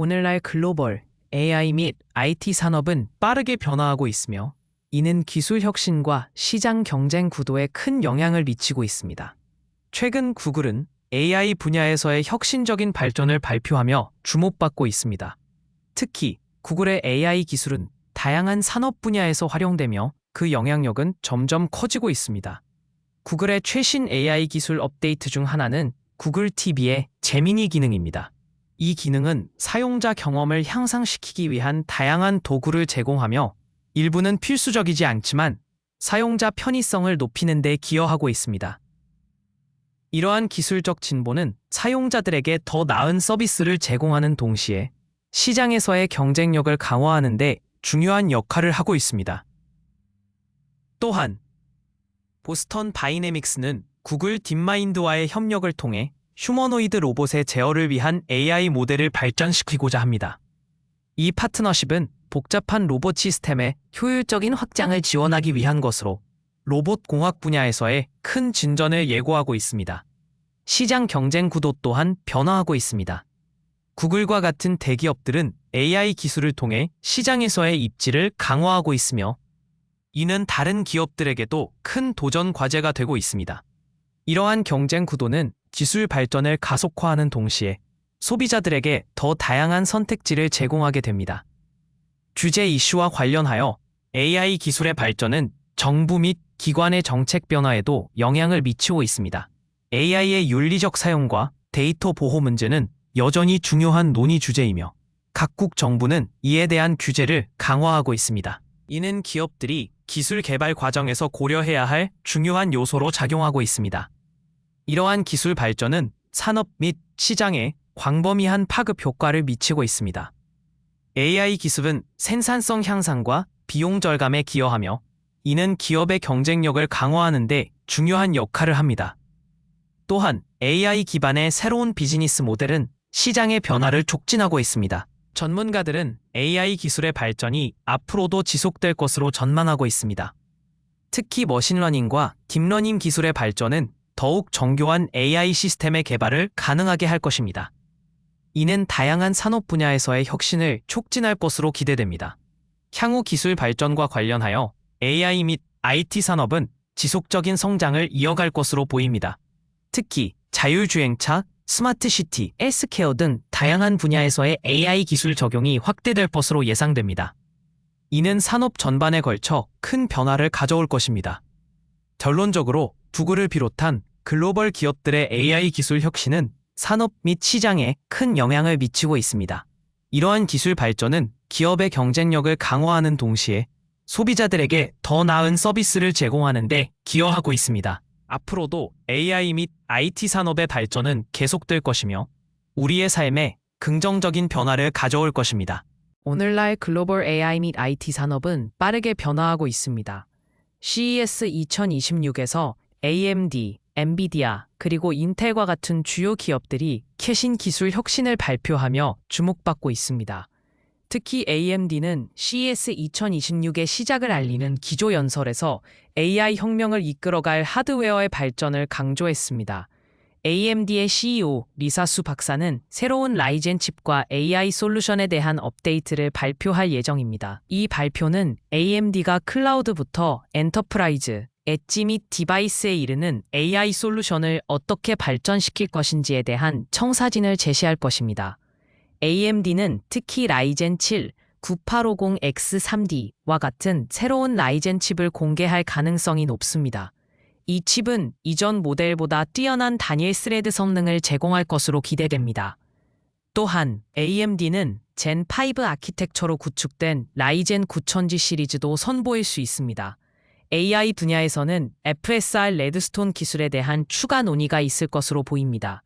오늘날 글로벌 AI 및 IT 산업은 빠르게 변화하고 있으며 이는 기술 혁신과 시장 경쟁 구도에 큰 영향을 미치고 있습니다. 최근 구글은 AI 분야에서의 혁신적인 발전을 발표하며 주목받고 있습니다. 특히 구글의 AI 기술은 다양한 산업 분야에서 활용되며 그 영향력은 점점 커지고 있습니다. 구글의 최신 AI 기술 업데이트 중 하나는 구글 TV의 재미니 기능입니다. 이 기능은 사용자 경험을 향상시키기 위한 다양한 도구를 제공하며 일부는 필수적이지 않지만 사용자 편의성을 높이는 데 기여하고 있습니다. 이러한 기술적 진보는 사용자들에게 더 나은 서비스를 제공하는 동시에 시장에서의 경쟁력을 강화하는 데 중요한 역할을 하고 있습니다. 또한 보스턴 바이내믹스는 구글 딥마인드와의 협력을 통해 휴머노이드 로봇의 제어를 위한 AI 모델을 발전시키고자 합니다. 이 파트너십은 복잡한 로봇 시스템의 효율적인 확장을 지원하기 위한 것으로 로봇 공학 분야에서의 큰 진전을 예고하고 있습니다. 시장 경쟁 구도 또한 변화하고 있습니다. 구글과 같은 대기업들은 AI 기술을 통해 시장에서의 입지를 강화하고 있으며 이는 다른 기업들에게도 큰 도전 과제가 되고 있습니다. 이러한 경쟁 구도는 기술 발전을 가속화하는 동시에 소비자들에게 더 다양한 선택지를 제공하게 됩니다. 규제 이슈와 관련하여 AI 기술의 발전은 정부 및 기관의 정책 변화에도 영향을 미치고 있습니다. AI의 윤리적 사용과 데이터 보호 문제는 여전히 중요한 논의 주제이며 각국 정부는 이에 대한 규제를 강화하고 있습니다. 이는 기업들이 기술 개발 과정에서 고려해야 할 중요한 요소로 작용하고 있습니다. 이러한 기술 발전은 산업 및 시장에 광범위한 파급 효과를 미치고 있습니다. AI 기술은 생산성 향상과 비용 절감에 기여하며 이는 기업의 경쟁력을 강화하는 데 중요한 역할을 합니다. 또한 AI 기반의 새로운 비즈니스 모델은 시장의 변화를 촉진하고 있습니다. 전문가들은 AI 기술의 발전이 앞으로도 지속될 것으로 전망하고 있습니다. 특히 머신러닝과 딥러닝 기술의 발전은 더욱 정교한 AI 시스템의 개발을 가능하게 할 것입니다. 이는 다양한 산업 분야에서의 혁신을 촉진할 것으로 기대됩니다. 향후 기술 발전과 관련하여 AI 및 IT 산업은 지속적인 성장을 이어갈 것으로 보입니다. 특히 자율주행차, 스마트시티, 헬스케어 등 다양한 분야에서의 AI 기술 적용이 확대될 것으로 예상됩니다. 이는 산업 전반에 걸쳐 큰 변화를 가져올 것입니다. 결론적으로 구글을 비롯한 글로벌 기업들의 AI 기술 혁신은 산업 및 시장에 큰 영향을 미치고 있습니다. 이러한 기술 발전은 기업의 경쟁력을 강화하는 동시에 소비자들에게 더 나은 서비스를 제공하는 데 기여하고 있습니다. 앞으로도 AI 및 IT 산업의 발전은 계속될 것이며 우리의 삶에 긍정적인 변화를 가져올 것입니다. 오늘날 글로벌 AI 및 IT 산업은 빠르게 변화하고 있습니다. CES 2026에서 AMD, 엔비디아, 그리고 인텔과 같은 주요 기업들이 캐신 기술 혁신을 발표하며 주목받고 있습니다. 특히 AMD는 CES 2026의 시작을 알리는 기조 연설에서 AI 혁명을 이끌어갈 하드웨어의 발전을 강조했습니다. AMD의 CEO 리사수 박사는 새로운 라이젠 칩과 AI 솔루션에 대한 업데이트를 발표할 예정입니다. 이 발표는 AMD가 클라우드부터 엔터프라이즈, 엣지 및 디바이스에 이르는 AI 솔루션을 어떻게 발전시킬 것인지에 대한 청사진을 제시할 것입니다. AMD는 특히 라이젠 7, 9850X3D와 같은 새로운 라이젠 칩을 공개할 가능성이 높습니다. 이 칩은 이전 모델보다 뛰어난 단일 스레드 성능을 제공할 것으로 기대됩니다. 또한 AMD는 젠5 아키텍처로 구축된 라이젠 9000G 시리즈도 선보일 수 있습니다. AI 분야에서는 FSR 레드스톤 기술에 대한 추가 논의가 있을 것으로 보입니다.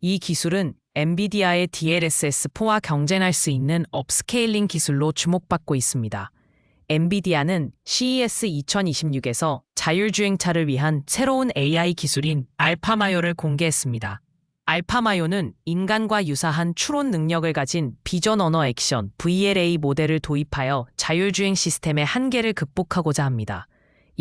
이 기술은 엔비디아의 DLSS4와 경쟁할 수 있는 업스케일링 기술로 주목받고 있습니다. 엔비디아는 CES 2026에서 자율주행차를 위한 새로운 AI 기술인 알파마요를 공개했습니다. 알파마요는 인간과 유사한 추론 능력을 가진 비전 언어 액션 VLA 모델을 도입하여 자율주행 시스템의 한계를 극복하고자 합니다.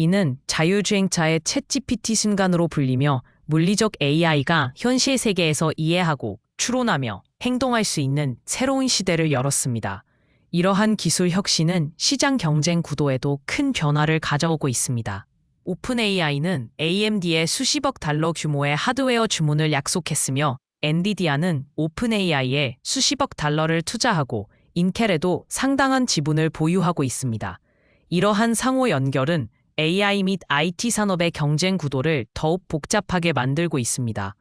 이는 자율주행차의 챗GPT 순간으로 불리며 물리적 AI가 현실 세계에서 이해하고 추론하며 행동할 수 있는 새로운 시대를 열었습니다. 이러한 기술 혁신은 시장 경쟁 구도에도 큰 변화를 가져오고 있습니다. 오픈 AI는 AMD에 수십억 달러 규모의 하드웨어 주문을 약속했으며 엔비디아는 오픈 AI에 수십억 달러를 투자하고 인텔에도 상당한 지분을 보유하고 있습니다. 이러한 상호 연결은 AI 및 IT 산업의 경쟁 구도를 더욱 복잡하게 만들고 있습니다.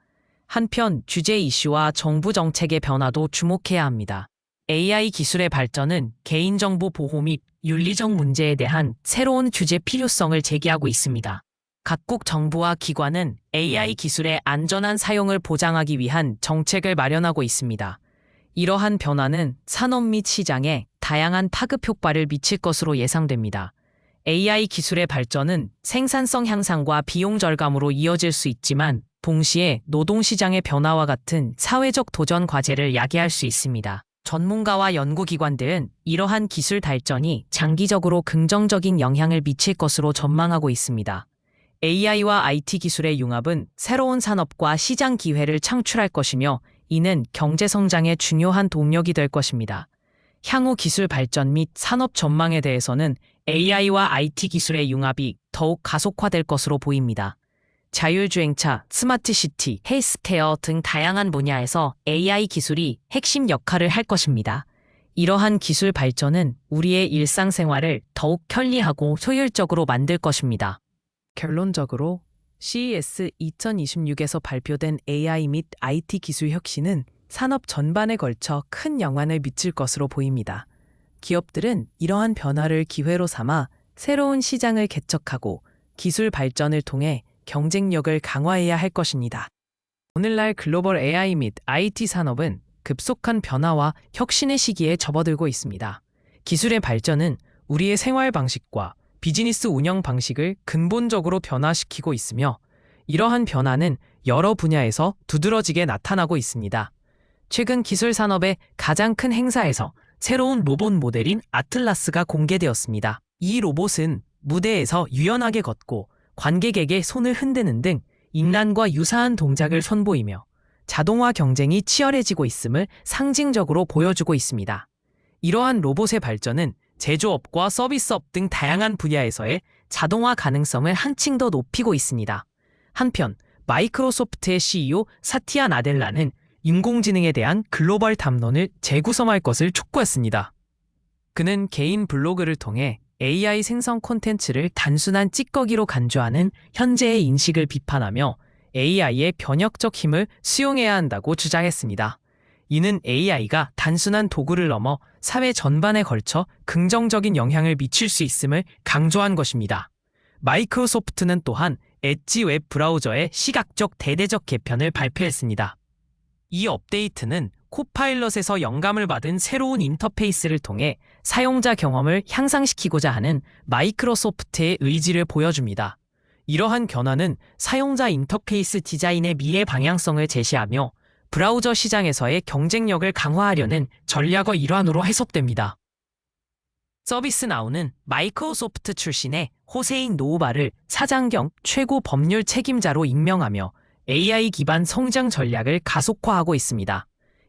한편 규제 이슈와 정부 정책의 변화도 주목해야 합니다. AI 기술의 발전은 개인정보 보호 및 윤리적 문제에 대한 새로운 규제 필요성을 제기하고 있습니다. 각국 정부와 기관은 AI 기술의 안전한 사용을 보장하기 위한 정책을 마련하고 있습니다. 이러한 변화는 산업 및 시장에 다양한 파급 효과를 미칠 것으로 예상됩니다. AI 기술의 발전은 생산성 향상과 비용 절감으로 이어질 수 있지만 동시에 노동시장의 변화와 같은 사회적 도전 과제를 야기할 수 있습니다. 전문가와 연구기관들은 이러한 기술 발전이 장기적으로 긍정적인 영향을 미칠 것으로 전망하고 있습니다. AI와 IT 기술의 융합은 새로운 산업과 시장 기회를 창출할 것이며 이는 경제 성장의 중요한 동력이 될 것입니다. 향후 기술 발전 및 산업 전망에 대해서는 AI와 IT 기술의 융합이 더욱 가속화될 것으로 보입니다. 자율주행차, 스마트시티, 헬스케어 등 다양한 분야에서 AI 기술이 핵심 역할을 할 것입니다. 이러한 기술 발전은 우리의 일상생활을 더욱 편리하고 효율적으로 만들 것입니다. 결론적으로 CES 2026에서 발표된 AI 및 IT 기술 혁신은 산업 전반에 걸쳐 큰 영향을 미칠 것으로 보입니다. 기업들은 이러한 변화를 기회로 삼아 새로운 시장을 개척하고 기술 발전을 통해 경쟁력을 강화해야 할 것입니다. 오늘날 글로벌 AI 및 IT 산업은 급속한 변화와 혁신의 시기에 접어들고 있습니다. 기술의 발전은 우리의 생활 방식과 비즈니스 운영 방식을 근본적으로 변화시키고 있으며 이러한 변화는 여러 분야에서 두드러지게 나타나고 있습니다. 최근 기술 산업의 가장 큰 행사에서 새로운 로봇 모델인 아틀라스가 공개되었습니다. 이 로봇은 무대에서 유연하게 걷고 관객에게 손을 흔드는 등 인간과 유사한 동작을 선보이며 자동화 경쟁이 치열해지고 있음을 상징적으로 보여주고 있습니다. 이러한 로봇의 발전은 제조업과 서비스업 등 다양한 분야에서의 자동화 가능성을 한층 더 높이고 있습니다. 한편 마이크로소프트의 CEO 사티아 나델라는 인공지능에 대한 글로벌 담론을 재구성할 것을 촉구했습니다. 그는 개인 블로그를 통해 AI 생성 콘텐츠를 단순한 찌꺼기로 간주하는 현재의 인식을 비판하며 AI의 변혁적 힘을 수용해야 한다고 주장했습니다. 이는 AI가 단순한 도구를 넘어 사회 전반에 걸쳐 긍정적인 영향을 미칠 수 있음을 강조한 것입니다. 마이크로소프트는 또한 엣지 웹 브라우저의 시각적 대대적 개편을 발표했습니다. 이 업데이트는 코파일럿에서 영감을 받은 새로운 인터페이스를 통해 사용자 경험을 향상시키고자 하는 마이크로소프트의 의지를 보여줍니다. 이러한 변화는 사용자 인터페이스 디자인의 미래 방향성을 제시하며 브라우저 시장에서의 경쟁력을 강화하려는 전략의 일환으로 해석됩니다. 서비스 나우는 마이크로소프트 출신의 호세인 노우바를 사장 겸 최고 법률 책임자로 임명하며 AI 기반 성장 전략을 가속화하고 있습니다.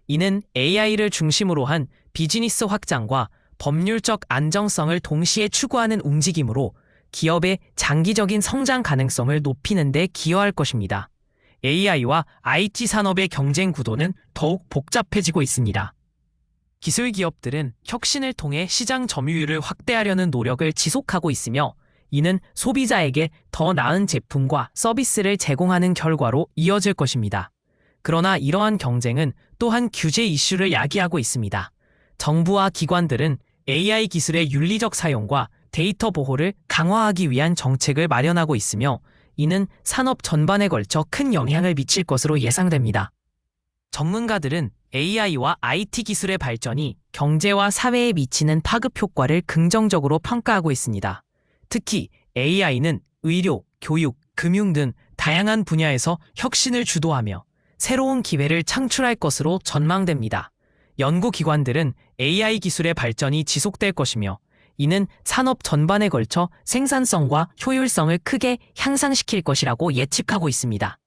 이는 AI를 중심으로 한 비즈니스 확장과 법률적 안정성을 동시에 추구하는 움직임으로 기업의 장기적인 성장 가능성을 높이는 데 기여할 것입니다. AI와 IT 산업의 경쟁 구도는 더욱 복잡해지고 있습니다. 기술 기업들은 혁신을 통해 시장 점유율을 확대하려는 노력을 지속하고 있으며 이는 소비자에게 더 나은 제품과 서비스를 제공하는 결과로 이어질 것입니다. 그러나 이러한 경쟁은 또한 규제 이슈를 야기하고 있습니다. 정부와 기관들은 AI 기술의 윤리적 사용과 데이터 보호를 강화하기 위한 정책을 마련하고 있으며 이는 산업 전반에 걸쳐 큰 영향을 미칠 것으로 예상됩니다. 전문가들은 AI와 IT 기술의 발전이 경제와 사회에 미치는 파급 효과를 긍정적으로 평가하고 있습니다. 특히 AI는 의료, 교육, 금융 등 다양한 분야에서 혁신을 주도하며 새로운 기회를 창출할 것으로 전망됩니다. 연구기관들은 AI 기술의 발전이 지속될 것이며 이는 산업 전반에 걸쳐 생산성과 효율성을 크게 향상시킬 것이라고 예측하고 있습니다.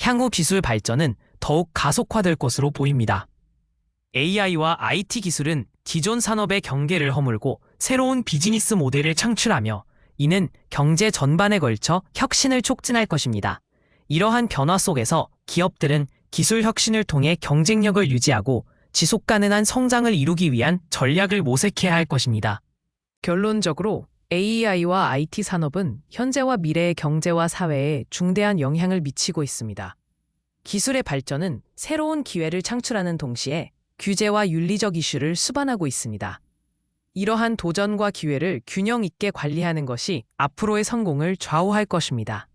향후 기술 발전은 더욱 가속화될 것으로 보입니다. AI와 IT 기술은 기존 산업의 경계를 허물고 새로운 비즈니스 모델을 창출하며 이는 경제 전반에 걸쳐 혁신을 촉진할 것입니다. 이러한 변화 속에서 기업들은 기술 혁신을 통해 경쟁력을 유지하고 지속 가능한 성장을 이루기 위한 전략을 모색해야 할 것입니다. 결론적으로 AI와 IT 산업은 현재와 미래의 경제와 사회에 중대한 영향을 미치고 있습니다. 기술의 발전은 새로운 기회를 창출하는 동시에 규제와 윤리적 이슈를 수반하고 있습니다. 이러한 도전과 기회를 균형 있게 관리하는 것이 앞으로의 성공을 좌우할 것입니다.